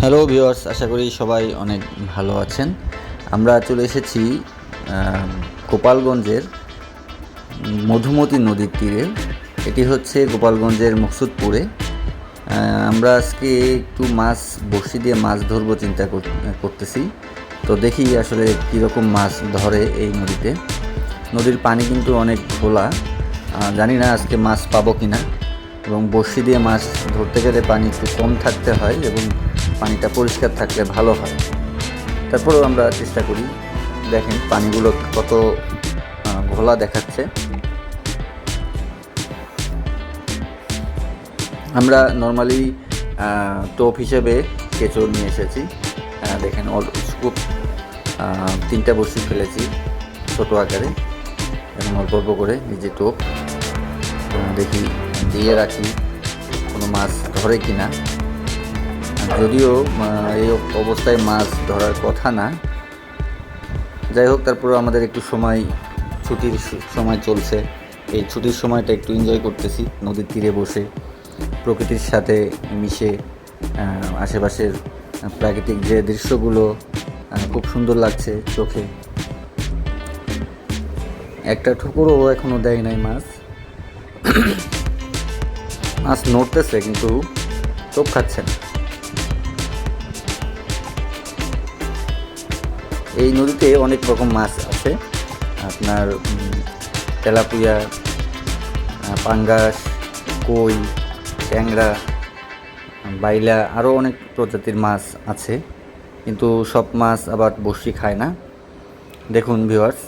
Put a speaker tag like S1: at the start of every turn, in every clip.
S1: Hello viewers আশা করি সবাই অনেক ভালো আছেন। আমরা চলে এসেছি গোপালগঞ্জের মধুমতি নদীর তীরে। এটি হচ্ছে গোপালগঞ্জের মকসুদপুরে। আমরা আজকে একটু মাছ বড়শি দিয়ে মাছ ধরবো চিন্তা কর- করতেছি। তো দেখি আসলে কীরকম মাছ ধরে এই নদীতে। নদীর পানি কিন্তু অনেক আহ, জানি না আজকে মাছ পাবো কি না এবং বড়শি দিয়ে মাছ ধরতে গেলে পানি একটু কম থাকতে হয় এবং পানিটা পরিষ্কার থাকলে ভালো হয়। তারপরেও আমরা চেষ্টা করি। দেখেন পানিগুলো কত ঘোলা দেখাচ্ছে। আমরা নর্মালি টোপ হিসেবে কেঁচো নিয়ে এসেছি। দেখেন আহ, তিনটা বড়শি ফেলেছি ছোটো আকারে। এবং অল্প অল্প করে নিজে টোপ দেখি দিয়ে রাখি কোনো মাছ ধরে কিনা। যদিও এই অবস্থায় মাছ ধরার কথা না। যাই হোক তারপরে আমাদের একটু সময়, ছুটির সময় চলছে। এই ছুটির সময়টা একটু এনজয় করতেছি, নদীর তীরে বসে, প্রকৃতির সাথে মিশে আশেপাশের প্রাকৃতিক যে দৃশ্যগুলো খুব সুন্দর লাগছে চোখে। একটা ঠুকুরও এখনও দেয় নাই মাছ। মাছ নড়তেছে, কিন্তু চোখ খাচ্ছে না। এই নদীতে অনেক রকম মাছ আছে। আপনার তেলাপুয়া পাঙ্গাস, কই, ট্যাংরা, বাইলা আরও অনেক প্রজাতির মাছ আছে। কিন্তু সব মাছ আবার বসি খায় না। দেখুন ভিউয়ার্স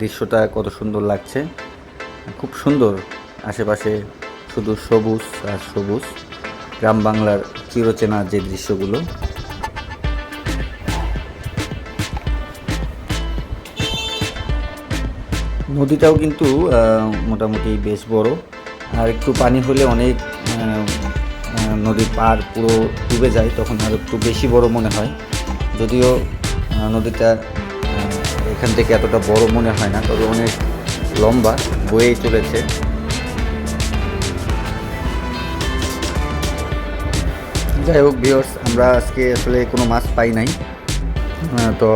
S1: দৃশ্যটা কত সুন্দর লাগছে। খুব সুন্দর আশেপাশে শুধু সবুজ আর সবুজ। গ্রাম বাংলার চিরচেনা যে দৃশ্যগুলো। নদীটাও কিন্তু মোটামুটি বেশ বড়। আর একটু পানি হলে অনেক নদীর পার পুরো ডুবে যায়, তখন আর একটু বেশি বড় মনে হয়। যদিও নদীটা এখান থেকে এতটা বড় মনে হয় না, তবে অনেক লম্বা, বয়েই চলেছে। যাই হোক ভিওর্স আমরা আজকে আসলে কোনো মাছ পাই নাই। তো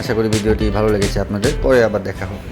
S1: আশা করি ভিডিওটি ভালো লেগেছে আপনাদের। পরে আবার দেখা হবে।